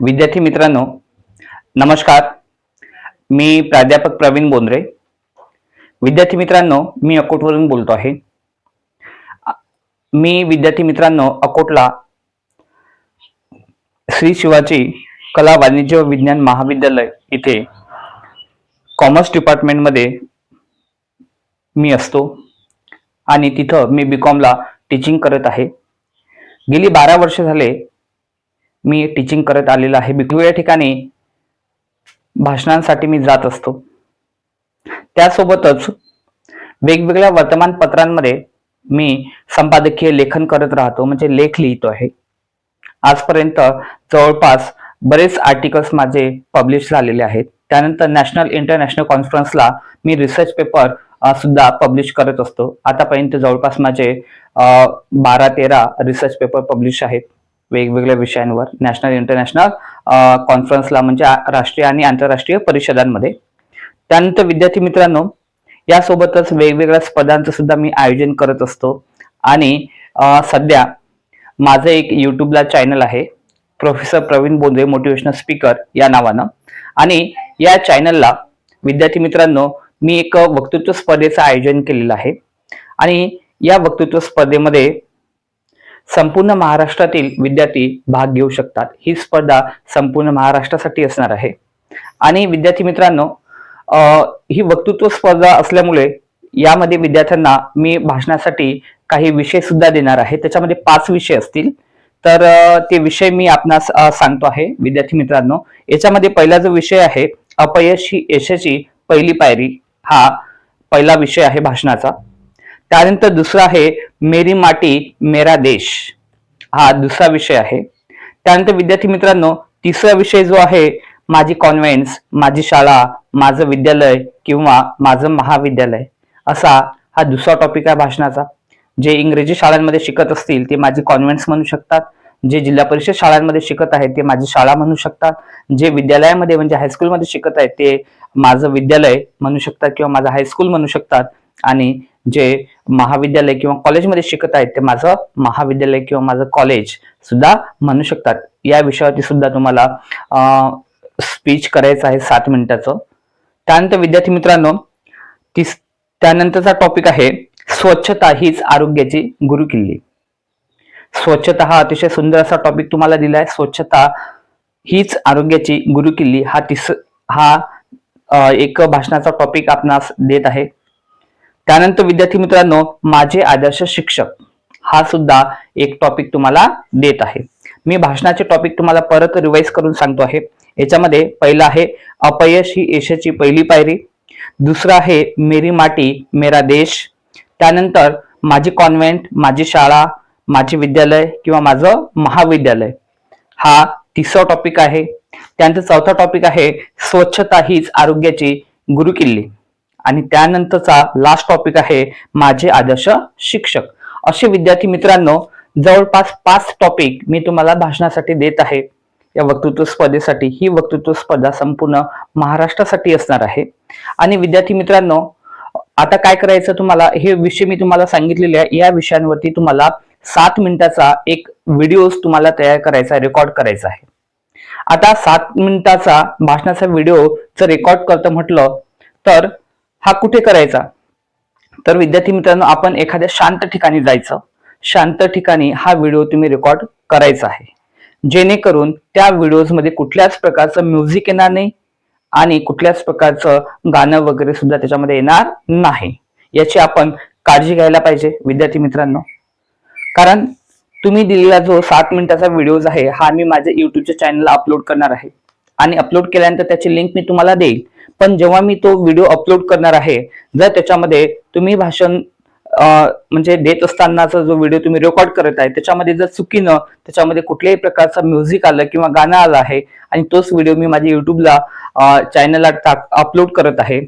विद्यार्थी मित्रांनो नमस्कार. मी प्राध्यापक प्रवीण बोंद्रे. विद्यार्थी मित्रांनो मी अकोटवरून बोलतो आहे. मी विद्यार्थी मित्रांनो अकोटला श्री शिवाजी कला वाणिज्य विज्ञान महाविद्यालय इथे कॉमर्स डिपार्टमेंटमध्ये मी असतो आणि तिथं मी बी कॉमला टीचिंग करत आहे. गेली बारा वर्ष झाले मी टीचिंग करत आलेलो आहे. वेगवेगळ्या ठिकाणी भाषणांसाठी मी जात असतो. त्यासोबतच वेगवेगळ्या वर्तमानपत्रांमध्ये मी संपादकीय लेखन करत राहतो. म्हणजे लेख लिहितो आहे. आजपर्यंत जवळपास बरेच आर्टिकल्स माझे पब्लिश झालेले आहेत. त्यानंतर नॅशनल इंटरनॅशनल कॉन्फरन्सला मी रिसर्च पेपर सुद्धा पब्लिश करत असतो. आतापर्यंत जवळपास माझे बारा तेरा रिसर्च पेपर पब्लिश आहेत. वेगवेगळ्या विषयांवर नॅशनल इंटरनॅशनल कॉन्फरन्सला म्हणजे राष्ट्रीय आणि आंतरराष्ट्रीय परिषदांमध्ये. त्यानंतर विद्यार्थी मित्रांनो यासोबतच वेगवेगळ्या स्पर्धांचं सुद्धा मी आयोजन करत असतो. आणि सध्या माझं एक युट्यूबला चॅनल आहे. Professor Pravin Bondre motivational speaker या नावानं. आणि या चॅनलला विद्यार्थी मित्रांनो मी एक वक्तृत्व स्पर्धेचं आयोजन केलेलं आहे. आणि या वक्तृत्व स्पर्धेमध्ये संपूर्ण महाराष्ट्रातील विद्यार्थी भाग घेऊ शकतात. ही स्पर्धा संपूर्ण महाराष्ट्रासाठी असणार आहे. आणि विद्यार्थी मित्रांनो ही वक्तृत्व स्पर्धा असल्यामुळे यामध्ये विद्यार्थ्यांना मी भाषणासाठी काही विषय सुद्धा देणार आहे. त्याच्यामध्ये पाच विषय असतील. तर ते विषय मी आपणास सांगतो आहे विद्यार्थी मित्रांनो. याच्यामध्ये पहिला जो विषय आहे अपयश ही यशाची पहिली पायरी. हा पहिला विषय आहे भाषणाचा. त्यानंतर दुसरा आहे मेरी माटी मेरा देश. हा दुसरा विषय आहे. त्यानंतर विद्यार्थी मित्रांनो तिसरा विषय जो आहे माझी कॉन्व्हेंट्स माझी शाळा माझं विद्यालय किंवा माझं महाविद्यालय. असा हा दुसरा टॉपिक आहे भाषणाचा. जे इंग्रजी शाळांमध्ये शिकत असतील ते माझी कॉन्व्हेंट्स म्हणू शकतात. जे जिल्हा परिषद शाळांमध्ये शिकत आहेत ते माझी शाळा म्हणू शकतात. जे विद्यालयामध्ये म्हणजे हायस्कूलमध्ये शिकत आहेत ते माझं विद्यालय म्हणू शकतात किंवा माझं हायस्कूल म्हणू शकतात. आणि जे महाविद्यालय किंवा कॉलेजमध्ये शिकत आहेत ते माझं महाविद्यालय किंवा माझं कॉलेज सुद्धा म्हणू शकतात. या विषयावरती सुद्धा तुम्हाला स्पीच करायचं आहे सात मिनिटाचं. त्यानंतर विद्यार्थी मित्रांनो तीस त्यानंतरचा टॉपिक आहे स्वच्छता हीच आरोग्याची गुरुकिल्ली. स्वच्छता हा अतिशय सुंदर असा टॉपिक तुम्हाला दिला आहे. स्वच्छता हीच आरोग्याची गुरुकिल्ली. हा तिस हा एक भाषणाचा टॉपिक आपणास देत आहे. त्यानंतर विद्यार्थी मित्रांनो माझे आदर्श शिक्षक. हा सुद्धा एक टॉपिक तुम्हाला देत आहे. मी भाषणाचे टॉपिक तुम्हाला परत रिवाइज करून सांगतो आहे. याच्यामध्ये पहिला आहे अपयश ही यशाची पहिली पायरी. दुसरा आहे मेरी माटी मेरा देश. त्यानंतर माझी कॉन्व्हेंट माझी शाळा माझे विद्यालय किंवा माझं महाविद्यालय. हा तिसरा टॉपिक आहे. त्यानंतर चौथा टॉपिक आहे स्वच्छता हीच आरोग्याची गुरुकिल्ली. आणि त्यानंतरचा लास्ट टॉपिक आहे माझे आदर्श शिक्षक. असे विद्यार्थी मित्रांनो जवळपास पाच टॉपिक मी तुम्हाला भाषणासाठी देत आहे. या वक्तृत्व स्पर्धेसाठी ही वक्तृत्व स्पर्धा संपूर्ण महाराष्ट्रासाठी असणार आहे. आणि विद्यार्थी मित्रांनो आता काय करायचं तुम्हाला? हे विषय मी तुम्हाला सांगितलेले आहे. या विषयांवरती तुम्हाला सात मिनिटाचा एक व्हिडिओ तुम्हाला तयार करायचा रेकॉर्ड करायचा आहे. आता सात मिनिटाचा भाषणाचा व्हिडिओ जर रेकॉर्ड करतं म्हटलं तर हा कुठे करायचा? तर विद्यार्थी मित्रांनो आपण एखाद्या शांत ठिकाणी जायचं. शांत ठिकाणी हा व्हिडिओ तुम्ही रेकॉर्ड करायचा आहे. जेणेकरून त्या व्हिडिओजमध्ये कुठल्याच प्रकारचं म्युझिक येणार नाही आणि कुठल्याच प्रकारचं गाणं वगैरे सुद्धा त्याच्यामध्ये येणार नाही. याची आपण काळजी घ्यायला पाहिजे विद्यार्थी मित्रांनो. कारण तुम्ही दिलेला जो सात मिनिटाचा व्हिडिओज आहे हा मी माझ्या युट्यूबच्या चॅनलला अपलोड करणार आहे. आणि अपलोड केल्यानंतर त्याची लिंक मी तुम्हाला देईल. पण जेव्हा मी तो व्हिडिओ अपलोड करणार आहे जर त्याच्यामध्ये तुम्ही भाषण म्हणजे देत असतानाचा जो व्हिडिओ तुम्ही रेकॉर्ड करत आहे त्याच्यामध्ये जर चुकीनं त्याच्यामध्ये कुठल्याही प्रकारचं म्युझिक आलं किंवा गाणं आलं आहे आणि तोच व्हिडिओ मी माझ्या युट्यूबला चॅनलला टाक अपलोड करत आहे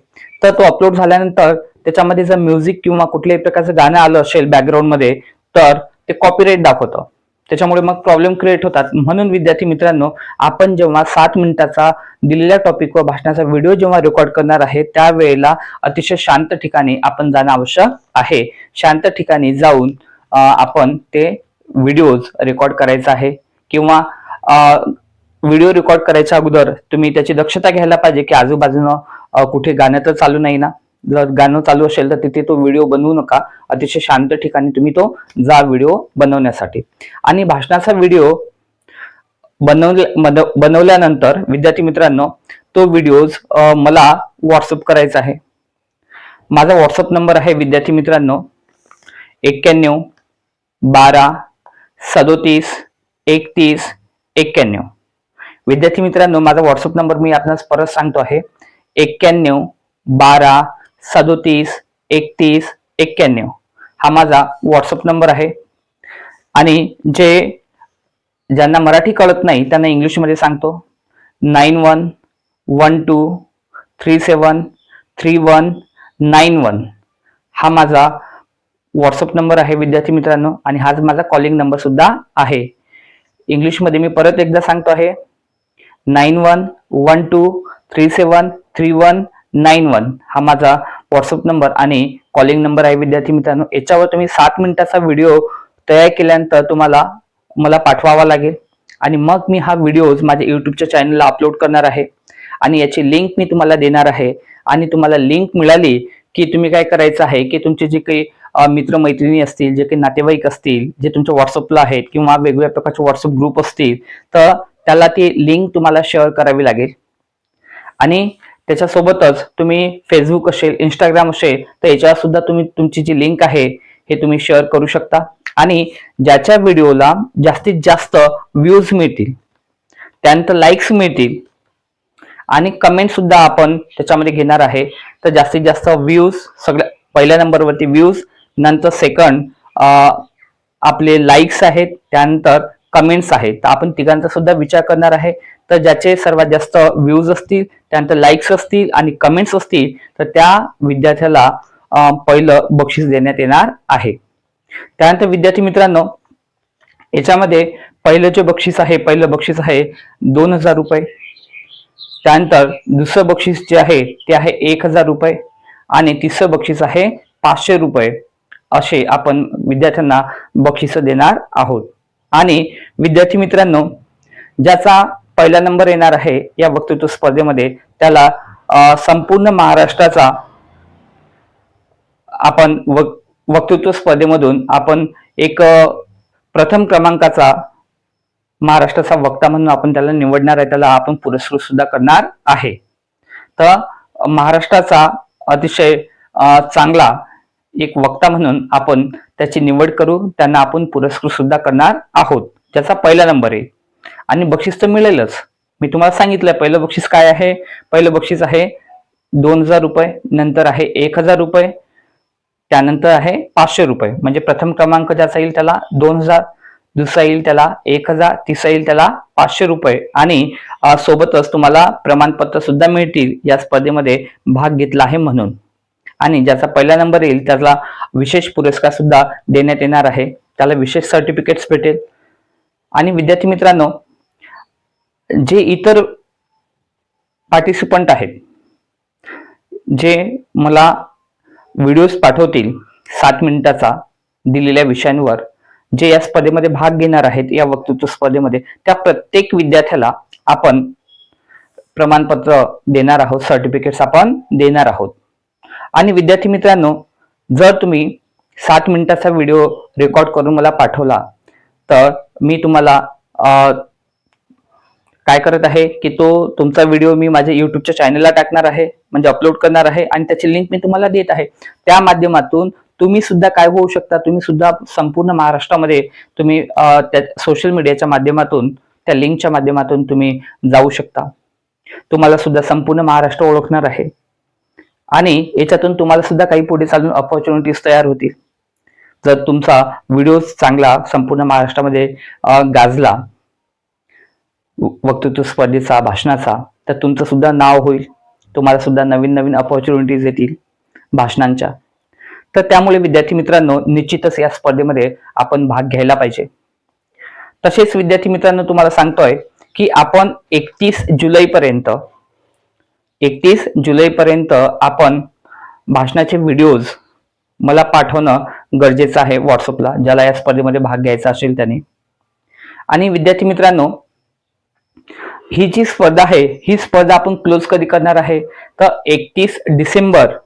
तर तो अपलोड झाल्यानंतर त्याच्यामध्ये जर म्युझिक किंवा कुठल्याही प्रकारचं गाणं आलं असेल बॅकग्राऊंडमध्ये तर ते कॉपीराईट दाखवतं. त्याच्यामुळे मग प्रॉब्लेम क्रिएट होतात. म्हणून विद्यार्थी मित्रांनो आपण जेव्हा सात मिनिटाचा दिलेल्या टॉपिक व भाषणाचा व्हिडिओ जेव्हा रेकॉर्ड करणार आहे त्यावेळेला अतिशय शांत ठिकाणी आपण जाणं आवश्यक आहे. शांत ठिकाणी जाऊन आपण ते व्हिडिओज रेकॉर्ड करायचा आहे. किंवा व्हिडिओ रेकॉर्ड करायच्या अगोदर तुम्ही त्याची दक्षता घ्यायला पाहिजे की आजूबाजूनं कुठे गाणं तर चालू नाही ना? जर गाणं चालू असेल तर तिथे तो व्हिडिओ बनवू नका. अतिशय शांत ठिकाणी तुम्ही तो जा व्हिडिओ बनवण्यासाठी. आणि भाषणाचा व्हिडिओ बनवल्या बनवल्यानंतर विद्यार्थी मित्रांनो तो व्हिडिओज मला व्हॉट्सअप करायचा आहे. माझा व्हॉट्सअप नंबर आहे विद्यार्थी मित्रांनो एक्क्याण्णव बारा सदोतीस एकतीस एक्क्याण्णव. विद्यार्थी मित्रांनो माझा व्हॉट्सअप नंबर मी आपणास परत सांगतो आहे. एक्क्याण्णव बारा सदोतीस एकतीस एक्क्याण्णव. हा माझा व्हॉट्सअप नंबर आहे. आणि जे ज्यांना मराठी कळत नाही त्यांना इंग्लिशमध्ये सांगतो. Nine one one two three seven three one nine one. हा माझा व्हॉट्सअप नंबर आहे विद्यार्थी मित्रांनो. आणि हाच माझा कॉलिंग नंबर सुद्धा आहे. इंग्लिशमध्ये मी परत एकदा सांगतो आहे. Nine one one two three seven three one nine one. हा माझा व्हॉट्सअप नंबर आणि कॉलिंग नंबर आहे विद्यार्थी मित्रांनो. याच्यावर तुम्ही सात मिनिटाचा व्हिडिओ तयार केल्यानंतर तुम्हाला मला पाठवावा लागेल. आणि मग मी हा व्हिडिओ माझ्या युट्यूबच्या चॅनलला अपलोड करणार आहे. आणि याची लिंक मी तुम्हाला देणार आहे. आणि तुम्हाला लिंक मिळाली की तुम्ही काय करायचं आहे की तुमचे जे काही मित्रमैत्रिणी असतील जे काही नातेवाईक असतील जे तुमच्या व्हॉट्सअपला आहेत किंवा वेगवेगळ्या प्रकारचे व्हॉट्सअप ग्रुप असतील तर त्याला ती लिंक तुम्हाला शेअर करावी लागेल. आणि त्याच्यासोबतच तुम्ही फेसबुक असेल इंस्टाग्राम असेल तर याच्यावर सुद्धा तुम्ही तुमची जी लिंक आहे हे तुम्ही शेअर करू शकता. आणि ज्याच्या व्हिडिओला जास्तीत जास्त व्ह्यूज मिळतील त्यानंतर लाईक्स मिळतील आणि कमेंट सुद्धा आपण त्याच्यामध्ये घेणार आहे. तर जास्तीत जास्त व्ह्यूज सगळ्या पहिल्या नंबरवरती व्ह्यूज नंतर सेकंड आपले लाईक्स आहेत त्यानंतर कमेंट्स आहेत. तर आपण तिघांचा सुद्धा विचार करणार आहे. तर ज्याचे सर्वात जास्त व्ह्यूज असतील त्यानंतर लाईक्स असतील आणि कमेंट्स असतील तर त्या विद्यार्थ्याला पहिलं बक्षीस देण्यात येणार आहे. त्यानंतर विद्यार्थी मित्रांनो याच्यामध्ये पहिलं जे बक्षीस आहे पहिलं बक्षीस आहे दोन हजार रुपये. त्यानंतर दुसरं बक्षीस जे आहे ते आहे एक हजार रुपये. आणि तिसरं बक्षीस आहे पाचशे रुपये. असे आपण विद्यार्थ्यांना बक्षीस देणार आहोत. आणि विद्यार्थी मित्रांनो ज्याचा पहिला नंबर येणार आहे या वक्तृत्व स्पर्धेमध्ये त्याला संपूर्ण महाराष्ट्राचा आपण वक्तृत्व स्पर्धेमधून आपण एक प्रथम क्रमांकाचा महाराष्ट्राचा वक्ता म्हणून आपण त्याला निवडणार आहे त्याला आपण पुरस्कृत सुद्धा करणार आहे. तर महाराष्ट्राचा अतिशय चांगला एक वक्ता म्हणून आपण त्याची निवड करू त्यांना आपण पुरस्कृत सुद्धा करणार आहोत. ज्याचा पहिला नंबर आहे. आणि बक्षीस तर मिळेलच. मी तुम्हाला सांगितलं पहिलं बक्षीस काय आहे? पहिलं बक्षीस आहे दोन हजार रुपये नंतर आहे एक हजार रुपये त्यानंतर आहे पाचशे रुपये. म्हणजे प्रथम क्रमांक ज्याचा येईल त्याला दोन हजार दुसरा येईल त्याला एक हजार तिसरा येईल त्याला पाचशे रुपये. आणि सोबतच तुम्हाला प्रमाणपत्र सुद्धा मिळतील या स्पर्धेमध्ये भाग घेतला आहे म्हणून. आणि ज्याचा पहिला नंबर येईल त्याला विशेष पुरस्कार सुद्धा देण्यात येणार आहे. त्याला विशेष सर्टिफिकेट्स भेटेल. आणि विद्यार्थी मित्रांनो जे इतर पार्टिसिपंट आहेत जे मला व्हिडिओज पाठवतील सात मिनिटाचा दिलेल्या विषयांवर जे या स्पर्धेमध्ये भाग घेणार आहेत या वक्तृत्व स्पर्धेमध्ये त्या प्रत्येक विद्यार्थ्याला आपण प्रमाणपत्र देणार आहोत सर्टिफिकेट्स आपण देणार आहोत. आणि विद्यार्थी मित्रांनो जर तुम्ही सात मिनिटाचा व्हिडिओ रेकॉर्ड करून मला पाठवला तर मी तुम्हाला काय करत आहे की तो तुमचा व्हिडिओ मी माझ्या युट्यूबच्या चॅनलला टाकणार आहे म्हणजे अपलोड करणार आहे आणि त्याची लिंक मी तुम्हाला देत आहे. त्या माध्यमातून तुम्ही सुद्धा काय होऊ शकता? तुम्ही सुद्धा संपूर्ण महाराष्ट्रामध्ये तुम्ही त्या सोशल मीडियाच्या माध्यमातून त्या लिंकच्या माध्यमातून तुम्ही जाऊ शकता. तुम्हाला सुद्धा संपूर्ण महाराष्ट्र ओळखणार आहे. आणि याच्यातून तुम्हाला सुद्धा काही पुढे चालून ऑपॉर्च्युनिटीज तयार होतील. जर तुमचा व्हिडिओ चांगला संपूर्ण महाराष्ट्रामध्ये गाजला वक्तृत्व स्पर्धेचा भाषणाचा तर तुमचं सुद्धा नाव होईल. तुम्हाला सुद्धा नवीन नवीन अपॉर्च्युनिटीज येतील भाषणांच्या. तर त्यामुळे विद्यार्थी मित्रांनो निश्चितच या स्पर्धेमध्ये आपण भाग घ्यायला पाहिजे. तसेच विद्यार्थी मित्रांनो तुम्हाला सांगतोय की आपण एकतीस जुलैपर्यंत एकतीस जुलैपर्यंत आपण भाषणाचे व्हिडिओज मला पाठवणं गरजेचं आहे व्हॉट्सअपला ज्याला या स्पर्धेमध्ये भाग घ्यायचा असेल त्याने. आणि विद्यार्थी मित्रांनो ही जी स्पर्धा आहे ही स्पर्धा आपण क्लोज कधी करणार आहे? तर एकतीस डिसेंबर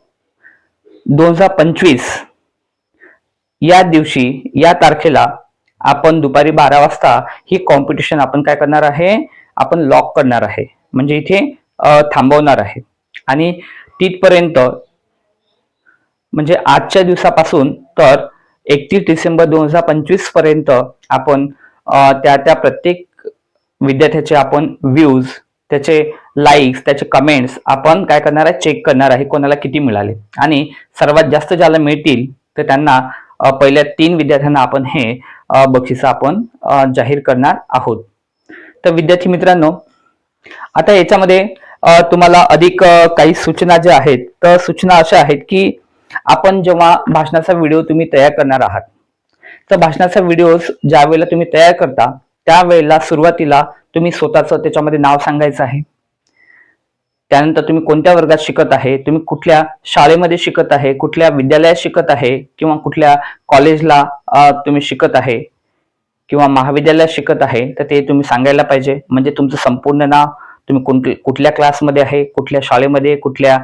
दोन हजार पंचवीस या दिवशी या तारखेला आपण दुपारी बारा वाजता ही कॉम्पिटिशन आपण काय करणार आहे? आपण लॉक करणार आहे. म्हणजे इथे थांबवणार आहे. आणि तिथपर्यंत म्हणजे आजच्या दिवसापासून तर एकतीस डिसेंबर दोन हजार पंचवीसपर्यंत आपण त्या त्या प्रत्येक विद्यार्थ्याचे आपण व्ह्यूज त्याचे लाईक्स त्याचे कमेंट्स आपण काय करणार आहे? चेक करणार आहे कोणाला किती मिळाले. आणि सर्वात जास्त ज्याला मिळतील तर त्यांना पहिल्या तीन विद्यार्थ्यांना आपण हे अ, बक्षिसं आपण जाहीर करणार आहोत. तर विद्यार्थी मित्रांनो आता याच्यामध्ये तुम्हाला अधिक काही सूचना ज्या आहेत तर सूचना अशा आहेत की आपण जेव्हा भाषणाचा व्हिडिओ तुम्ही तयार करणार आहात तर भाषणाचा व्हिडिओ ज्या वेळेला तुम्ही तयार करता त्यावेळेला सुरुवातीला तुम्ही स्वतःचं त्याच्यामध्ये नाव सांगायचं आहे. त्यानंतर तुम्ही कोणत्या वर्गात शिकत आहे तुम्ही कुठल्या शाळेमध्ये शिकत आहे कुठल्या विद्यालयात शिकत आहे किंवा कुठल्या कॉलेजला तुम्ही शिकत आहे किंवा महाविद्यालयात शिकत आहे तर ते तुम्ही सांगायला पाहिजे. म्हणजे तुमचं संपूर्ण नाव तुम्ही कोणते कुठल्या क्लासमध्ये आहे कुठल्या शाळेमध्ये कुठल्या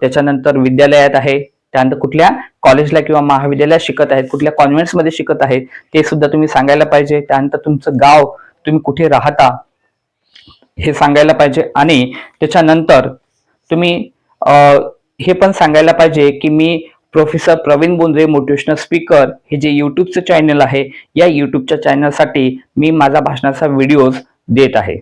त्याच्यानंतर विद्यालयात आहे त्यानंतर कुठल्या कॉलेजला किंवा महाविद्यालयात शिकत आहेत कुठल्या कॉन्व्हेंट्समध्ये शिकत आहेत ते सुद्धा तुम्ही सांगायला पाहिजे. त्यानंतर तुमचं गाव तुम्ही कुठे राहता हे सांगायला पाहिजे. आणि त्याच्यानंतर तुम्ही हे पण सांगायला पाहिजे की मी professor Pravin Bondre motivational speaker हे जे युट्यूबचं चॅनल आहे या युट्यूबच्या चॅनलसाठी मी माझा भाषणाचा व्हिडिओज देत आहे.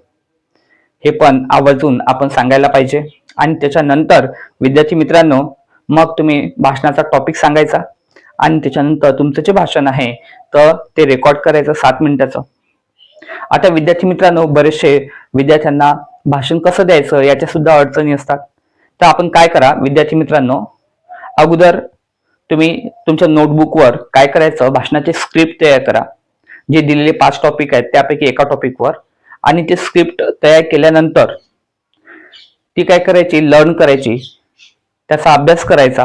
हे पण आवर्जून आपण सांगायला पाहिजे. आणि त्याच्यानंतर विद्यार्थी मित्रांनो मग तुम्ही भाषणाचा टॉपिक सांगायचा. आणि त्याच्यानंतर तुमचं जे भाषण आहे तर ते रेकॉर्ड करायचं सात मिनिटाचं. आता विद्यार्थी मित्रांनो बरेचसे विद्यार्थ्यांना भाषण कसं द्यायचं याच्या सुद्धा अडचणी असतात. तर आपण काय करा विद्यार्थी मित्रांनो अगोदर तुम्ही तुमच्या नोटबुकवर काय करायचं भाषणाचे स्क्रिप्ट तयार करा. जे दिलेले पाच टॉपिक आहेत त्यापैकी एका टॉपिकवर आणि ती स्क्रिप्ट तयार केल्यानंतर ती काय करायची? लर्न करायची. त्याचा अभ्यास करायचा.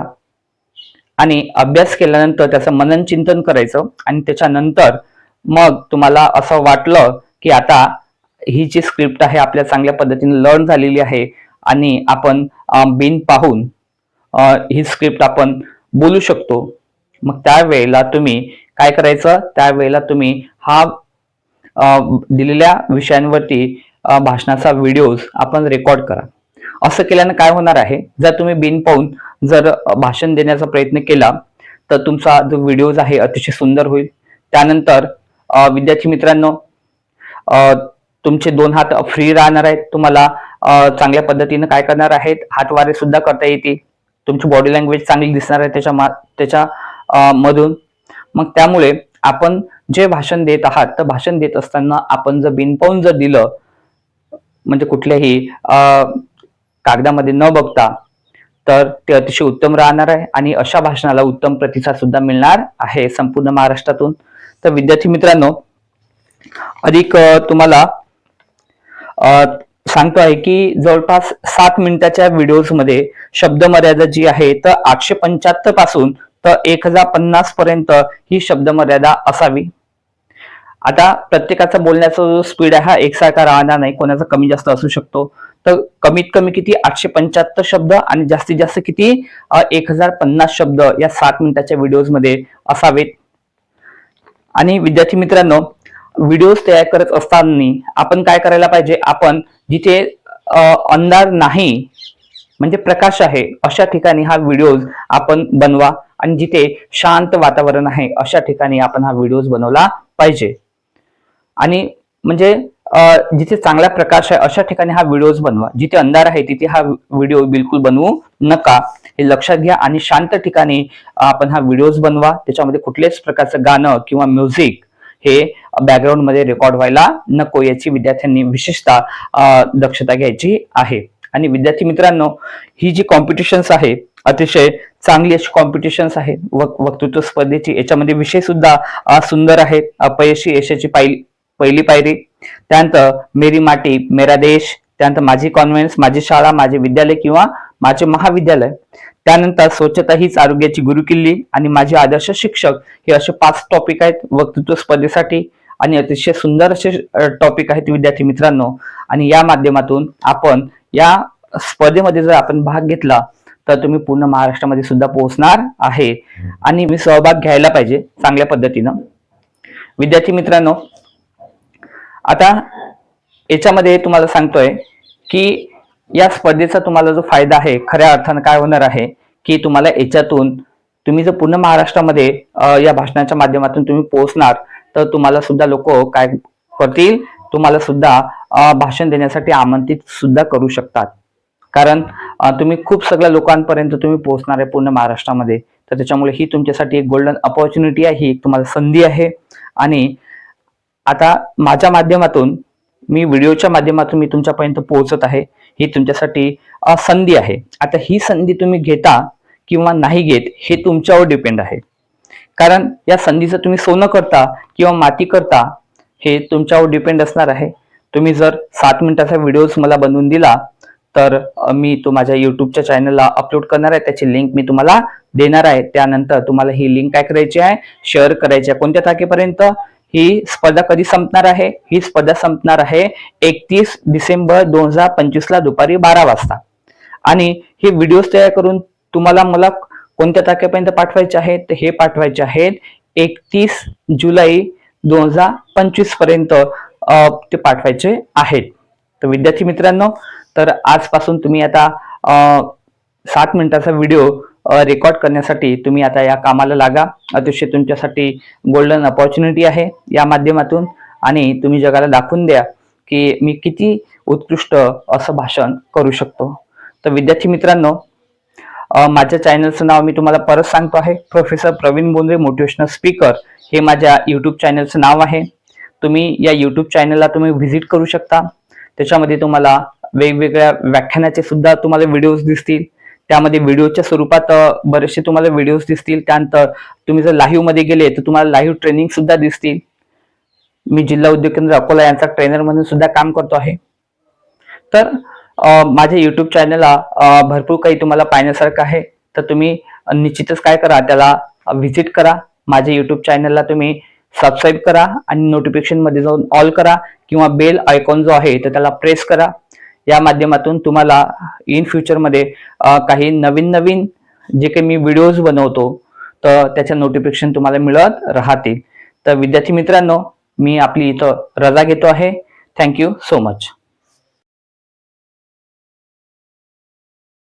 आणि अभ्यास केल्यानंतर त्याचं मनन चिंतन करायचं. आणि त्याच्यानंतर मग तुम्हाला असं वाटलं की आता ही जी स्क्रिप्ट आहे आपल्या चांगल्या पद्धतीने लर्न झालेली आहे आणि आपण बिन पाहून ही स्क्रिप्ट आपण बोलू शकतो. मग त्यावेळेला तुम्ही काय करायचं? त्यावेळेला तुम्ही हा दिलेल्या विषयांवरती भाषणाचा व्हिडिओज आपण रेकॉर्ड करा. असं केल्यानं काय होणार आहे? जर तुम्ही बिन पाहून जर भाषण देण्याचा प्रयत्न केला तर तुमचा जो व्हिडिओज आहे अतिशय सुंदर होईल. त्यानंतर विद्यार्थी मित्रांनो तुमचे दोन हात फ्री राहणार आहेत. तुम्हाला चांगल्या पद्धतीनं काय करणार आहेत? हातवारे सुद्धा करता येतील. तुमची बॉडी लँग्वेज चांगली दिसणार आहे त्याच्या मा- त्याच्या मधून. मग त्यामुळे आपण जे भाषण देत आहात तर भाषण देत असताना आपण जर बिनपाऊन जर दिलं म्हणजे कुठल्याही कागदामध्ये न बघता तर ते अतिशय उत्तम राहणार आहे आणि अशा भाषणाला उत्तम प्रतिसाद सुद्धा मिळणार आहे संपूर्ण महाराष्ट्रातून. तर विद्यार्थी मित्रांनो अधिक तुम्हाला सांगतो आहे की जवळपास सात मिनिटाच्या व्हिडिओजमध्ये शब्द मर्यादा जी आहे तर आठशे पंच्याहत्तरपासून तर एक हजार पन्नास पर्यंत ही शब्द मर्यादा असावी. आता प्रत्येकाचा बोलण्याचा जो स्पीड आहे हा एकसारखा राहणार नाही कोणाचा कमी जास्त असू शकतो. तर कमीत कमी किती? आठशे पंच्याहत्तर शब्द आणि जास्तीत जास्त किती? एक हजार पन्नास शब्द या सात मिनिटाच्या व्हिडिओजमध्ये असावेत. आणि विद्यार्थी मित्रांनो व्हिडिओज तयार करत असताना आपण काय करायला पाहिजे? आपण जिथे अंधार नाही म्हणजे प्रकाश आहे अशा ठिकाणी हा व्हिडिओज आपण बनवा. आणि जिथे शांत वातावरण आहे अशा ठिकाणी आपण हा व्हिडिओज बनवला पाहिजे. आणि म्हणजे जिथे चांगला प्रकाश आहे अशा ठिकाणी हा व्हिडिओज बनवा. जिथे अंधार आहे तिथे हा व्हिडिओ बिलकुल बनवू नका. हे लक्षात घ्या आणि शांत ठिकाणी आपण हा व्हिडिओज बनवा. त्याच्यामध्ये कुठल्याच प्रकारचं गाणं किंवा म्युझिक हे बॅकग्राऊंडमध्ये रेकॉर्ड व्हायला नको. याची विद्यार्थ्यांनी विशेषतः दक्षता घ्यायची आहे. आणि विद्यार्थी मित्रांनो ही जी कॉम्पिटिशन्स आहे अतिशय चांगली अशी कॉम्पिटिशन्स आहेत. वक्तृत्व स्पर्धेची. याच्यामध्ये विषय सुद्धा सुंदर आहेत अपयशी यशाची पायरी पहिली पायरी. त्यानंतर मेरी माटी मेरा देश. त्यानंतर माझी कॉन्व्हेन्स माझी शाळा माझे विद्यालय किंवा माझे महाविद्यालय. त्यानंतर स्वच्छता हीच आरोग्याची गुरुकिल्ली आणि माझे आदर्श शिक्षक हे असे पाच टॉपिक आहेत वक्तृत्व स्पर्धेसाठी. आणि अतिशय सुंदर असे टॉपिक आहेत विद्यार्थी मित्रांनो. आणि या माध्यमातून आपण या स्पर्धेमध्ये जर आपण भाग घेतला तर तुम्ही पूर्ण महाराष्ट्रामध्ये सुद्धा पोहोचणार आहे. आणि मी सहभाग घ्यायला पाहिजे चांगल्या पद्धतीनं. विद्यार्थी मित्रांनो आता याच्यामध्ये तुम्हाला सांगतोय की या स्पर्धेचा तुम्हाला जो फायदा आहे खऱ्या अर्थानं काय होणार आहे की तुम्हाला याच्यातून तुम्ही जर पूर्ण महाराष्ट्रामध्ये या भाषणाच्या माध्यमातून तुम्ही पोहोचणार तर तुम्हाला सुद्धा लोक काय करतील? तुम्हाला सुद्धा भाषण देण्यासाठी आमंत्रित सुद्धा करू शकतात. कारण तुम्ही खूप सगळ्या लोकांपर्यंत तुम्ही पोहोचणार आहे पूर्ण महाराष्ट्रामध्ये. तर त्याच्यामुळे ही तुमच्यासाठी एक गोल्डन अपॉर्च्युनिटी आहे ही एक तुम्हाला संधी आहे. आणि आता माझ्या माध्यमातून मी व्हिडिओच्या माध्यमातून मी तुमच्यापर्यंत पोहोचत आहे. ही तुमच्यासाठी संधी आहे. आता ही संधी तुम्ही घेता किंवा नाही घेत हे तुमच्यावर डिपेंड आहे. कारण या संधीचं तुम्ही सोनं करता किंवा माती करता हे तुमच्यावर डिपेंड असणार आहे. तुम्ही जर सात मिनिटाचा व्हिडिओज मला बनवून दिला तर मी तो माझ्या युट्यूबच्या चॅनलला अपलोड करणार आहे. त्याची लिंक मी तुम्हाला देणार आहे. त्यानंतर तुम्हाला ही लिंक काय करायची आहे? शेअर करायची आहे. कोणत्या तारखेपर्यंत? ही स्पर्धा कधी संपणार आहे? ही स्पर्धा संपणार आहे एकतीस डिसेंबर दोन हजार पंचवीस ला दुपारी बारा वाजता. आणि हे व्हिडिओज तयार करून तुम्हाला मला कोणत्या तारखेपर्यंत पाठवायचे आहेत? तर हे पाठवायचे आहेत एकतीस जुलै दोन हजार पंचवीसपर्यंत ते पाठवायचे आहेत. तर विद्यार्थी मित्रांनो तर आजपासून तुम्ही आता सात मिनिटाचा व्हिडिओ रेकॉर्ड करण्यासाठी तुम्ही आता या कामाला लागा. अतिशय तुमच्यासाठी गोल्डन अपॉर्च्युनिटी आहे या माध्यमातून. आणि तुम्ही जगाला दाखवून द्या की मी किती उत्कृष्ट असं भाषण करू शकतो. तर विद्यार्थी मित्रांनो माझ्या चॅनलचं नाव मी तुम्हाला परत सांगतो आहे. Professor Pravin Bondre motivational speaker हे माझ्या यूट्यूब चॅनलचं नाव आहे. तुम्ही या यूट्यूब चॅनलला तुम्ही व्हिजिट करू शकता. त्याच्यामध्ये तुम्हाला वेगवेगळ्या व्याख्यानाचे सुद्धा तुम्हाला व्हिडिओज दिसतील. त्यामध्ये व्हिडिओच्या स्वरूपात बरेचसे तुम्हाला व्हिडिओज दिसतील. त्यानंतर तुम्ही जर लाईव्हमध्ये गेले तर तुम्हाला लाईव्ह ट्रेनिंग सुद्धा दिसतील. मी जिल्हा उद्योग केंद्र अकोला यांचा ट्रेनर म्हणून सुद्धा काम करतो आहे. तर माझ्या युट्यूब चॅनलला भरपूर काही तुम्हाला पाहण्यासारखं आहे. तर तुम्ही निश्चितच काय करा त्याला व्हिजिट करा. माझ्या युट्यूब चॅनलला तुम्ही सबस्क्राईब करा आणि नोटिफिकेशनमध्ये जाऊन ऑल करा किंवा बेल आयकॉन जो आहे तर त्याला प्रेस करा. या माध्यमातून तुम्हाला इन फ्युचरमध्ये काही नवीन नवीन जे काही मी व्हिडिओज बनवतो तर त्याच्या नोटिफिकेशन तुम्हाला मिळत राहतील. तर विद्यार्थी मित्रांनो मी आपली इथं रजा घेतो आहे. Thank you so much